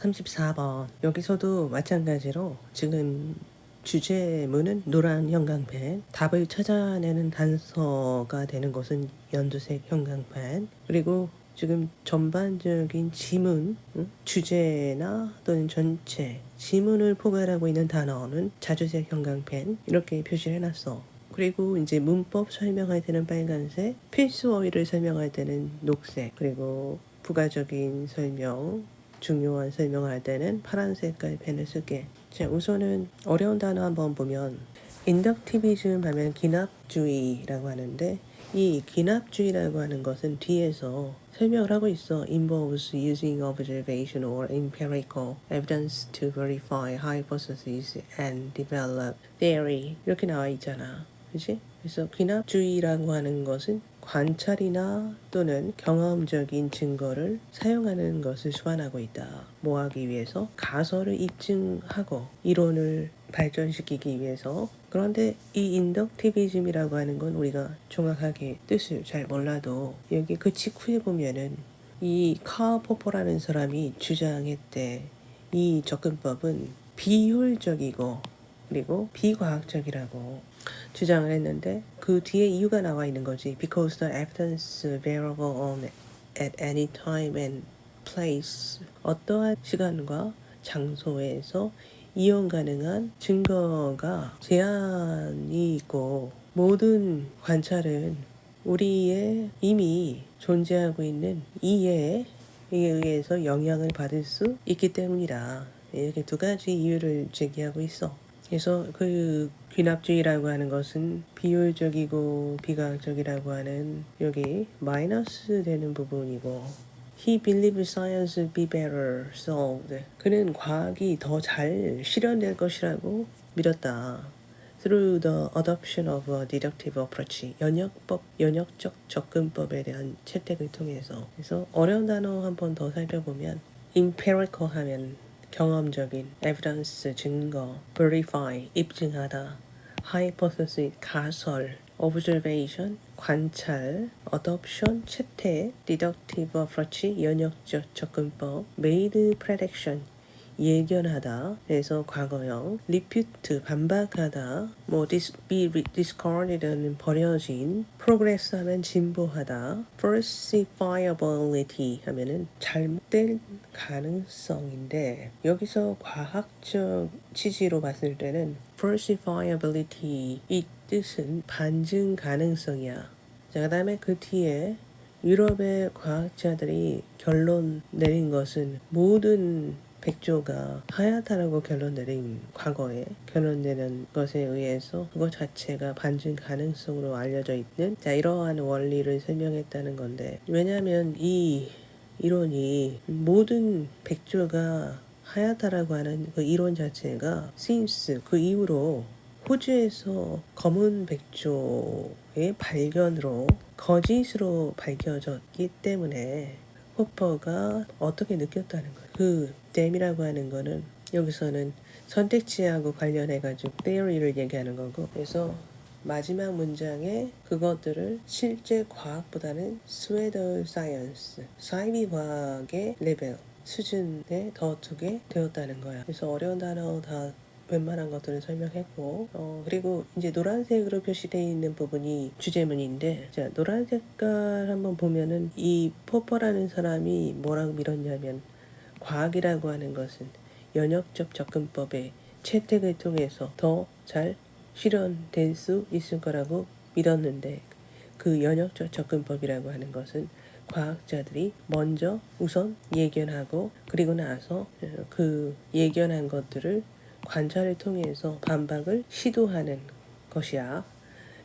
34번. 여기서도 마찬가지로 지금 주제문은 노란 형광펜, 답을 찾아내는 단서가 되는 것은 연두색 형광펜, 그리고 지금 전반적인 지문, 응? 주제나 또는 전체, 지문을 포괄하고 있는 단어는 자주색 형광펜 이렇게 표시를 해놨어. 그리고 이제 문법 설명할 때는 빨간색, 필수 어휘를 설명할 때는 녹색, 그리고 부가적인 설명, 중요한 설명을 할 때는 파란 색깔 펜을 쓸게. 자, 우선은 어려운 단어 한번 보면 인덕티비즘 하면 기납주의라고 하는데 이 기납주의라고 하는 것은 뒤에서 설명을 하고 있어. involves using observation or empirical evidence to verify hypotheses and develop theory 이렇게 나와 있잖아. 그치? 그래서 귀납주의라고 하는 것은 관찰이나 또는 경험적인 증거를 사용하는 것을 수반하고 있다. 뭐 하기 위해서? 가설을 입증하고 이론을 발전시키기 위해서 그런데 이 인덕티비즘이라고 하는 건 우리가 정확하게 뜻을 잘 몰라도 여기 그 직후에 보면은 이 카어 포퍼라는 사람이 주장했대 이 접근법은 비효율적이고 그리고 비과학적이라고 주장을 했는데 그 뒤에 이유가 나와 있는 거지. Because the evidence variable on at any time and place 어떠한 시간과 장소에서 이용 가능한 증거가 제한이 있고 모든 관찰은 우리의 이미 존재하고 있는 이해에 의해서 영향을 받을 수 있기 때문이다. 이렇게 두 가지 이유를 제기하고 있어. 그래서 그 귀납주의라고 하는 것은 비효율적이고 비과학적이라고 하는 여기 마이너스 되는 부분이고 He believes science will be better solved. 그는 과학이 더 잘 실현될 것이라고 믿었다. Through the adoption of a deductive approach. 연역법, 연역적 접근법에 대한 채택을 통해서. 그래서 어려운 단어 한 번 더 살펴보면 empirical 하면 경험적인 evidence 증거, verify 입증하다, hypothesis 가설, observation 관찰, adoption 채택, deductive approach 연역적 접근법, made prediction 예견하다. 그래서 과거형 refute 반박하다. 뭐 dis, be discarded는 버려진 progress 하면 진보하다. falsifiability 하면은 잘못된 가능성인데 여기서 과학적 취지로 봤을 때는 falsifiability 이 뜻은 반증 가능성이야. 자 그 다음에 그 뒤에 유럽의 과학자들이 결론 내린 것은 모든 백조가 하얗다라고 결론 내린 과거에 결론 내는 것에 의해서 그것 자체가 반증 가능성으로 알려져 있는 자 이러한 원리를 설명했다는 건데 왜냐하면 이 이론이 모든 백조가 하얗다라고 하는 그 이론 자체가 since 그 이후로 호주에서 검은 백조의 발견으로 거짓으로 밝혀졌기 때문에 호퍼가 어떻게 느꼈다는 거예요. 그 댐이라고 하는 거는 여기서는 선택지하고 관련해가지고 theory를 얘기하는 거고 그래서 마지막 문장에 그것들을 실제 과학보다는 스웨더 사이언스 사이비 과학의 레벨 수준에 더 두게 되었다는 거야. 그래서 어려운 단어 다 웬만한 것들을 설명했고 어, 그리고 이제 노란색으로 표시되어 있는 부분이 주제문인데 자 노란 색깔 한번 보면은 이 포퍼라는 사람이 뭐라고 밀었냐면 과학이라고 하는 것은 연역적 접근법의 채택을 통해서 더 잘 실현될 수 있을 거라고 믿었는데 그 연역적 접근법이라고 하는 것은 과학자들이 먼저 우선 예견하고 그리고 나서 그 예견한 것들을 관찰을 통해서 반박을 시도하는 것이야.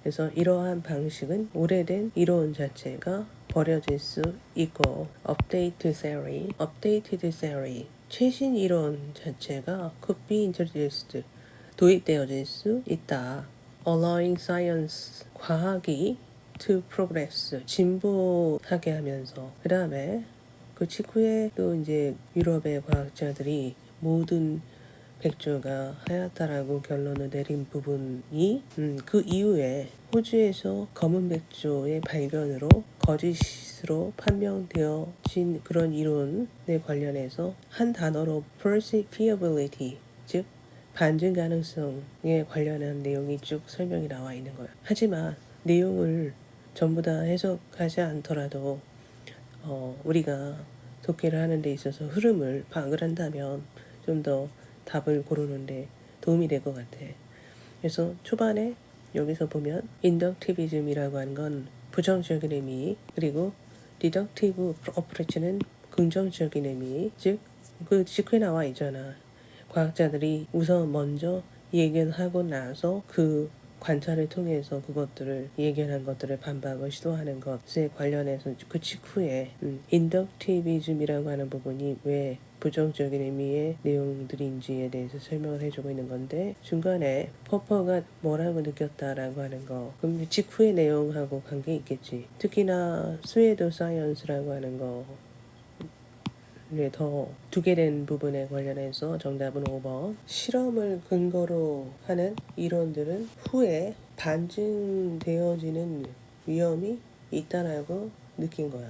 그래서 이러한 방식은 오래된 이론 자체가 버려질 수 있고 update theory, updated theory 최신 이론 자체가 could be introduced 도입되어질 수 있다. allowing science 과학이 to progress 진보하게 하면서 그 다음에 그 직후에 또 이제 유럽의 과학자들이 모든 백조가 하얗다라고 결론을 내린 부분이 음, 그 이후에 호주에서 검은 백조의 발견으로 거짓 스스로 판명되어진 그런 이론에 관련해서 한 단어로 perceivability 즉 반증 가능성에 관련한 내용이 쭉 설명이 나와 있는 거예요. 하지만 내용을 전부 다 해석하지 않더라도 어, 우리가 독해를 하는 데 있어서 흐름을 파악을 한다면 좀더 답을 고르는데 도움이 될 것 같아. 그래서 초반에 여기서 보면 인덕티비즘이라고 하는 건 부정적인 의미 그리고 디덕티브 어프로치는 긍정적인 의미 즉 그 직후에 나와 있잖아. 과학자들이 우선 먼저 예견하고 나서 그 관찰을 통해서 그것들을 예견한 것들을 반박을 시도하는 것에 관련해서 그 직후에 음, 인덕티비즘이라고 하는 부분이 왜 부정적인 의미의 내용들인지에 대해서 설명을 해주고 있는 건데 중간에 퍼퍼가 뭐라고 느꼈다라고 하는 거 그럼 직후의 내용하고 관계 있겠지 특히나 스웨도 사이언스라고 하는 거 네, 더 두개된 부분에 관련해서 정답은 5번. 실험을 근거로 하는 이론들은 후에 반증되어지는 위험이 있다라고 느낀 거야.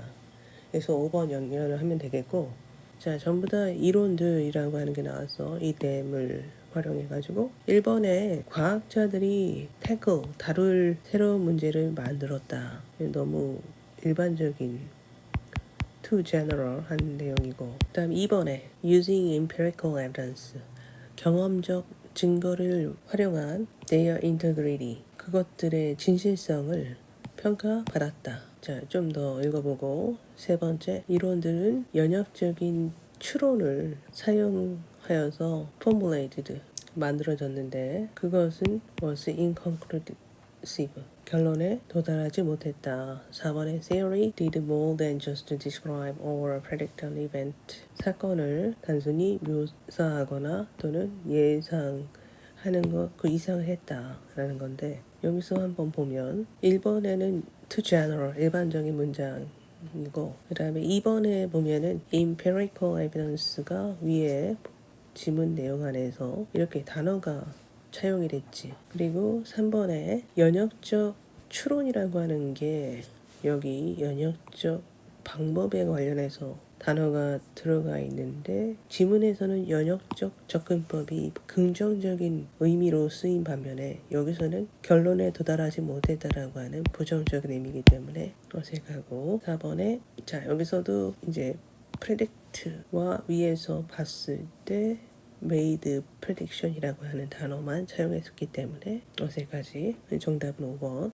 그래서 5번 연결을 하면 되겠고, 자, 전부 다 이론들이라고 하는 게 나왔어. 이 댐을 활용해가지고 1번에 과학자들이 태클, 다룰 새로운 문제를 만들었다. 너무 일반적인 too general 한 내용이고 그 다음 2번에 using empirical evidence 경험적 증거를 활용한 their integrity 그것들의 진실성을 평가받았다. 자, 좀 더 읽어보고 세 번째 이론들은 연역적인 추론을 사용하여서 formulated 만들어졌는데 그것은 was inconclusive 결론에 도달하지 못했다. 4번의 theory did more than just describe or predict an event. 사건을 단순히 묘사하거나 또는 예상하는 것 그 이상을 했다라는 건데 여기서 한번 보면 1번에는 too general 일반적인 문장이고 그 다음에 2번에 보면은 empirical evidence가 위에 지문 내용 안에서 이렇게 단어가 차용이 됐지. 그리고 3번에 연역적 추론이라고 하는 게 여기 연역적 방법에 관련해서 단어가 들어가 있는데 지문에서는 연역적 접근법이 긍정적인 의미로 쓰인 반면에 여기서는 결론에 도달하지 못했다라고 하는 부정적인 의미이기 때문에 어색하고. 4번에 자 여기서도 이제 predict와 위에서 봤을 때 made prediction이라고 하는 단어만 사용했었기 때문에 어색하지. 정답은 5번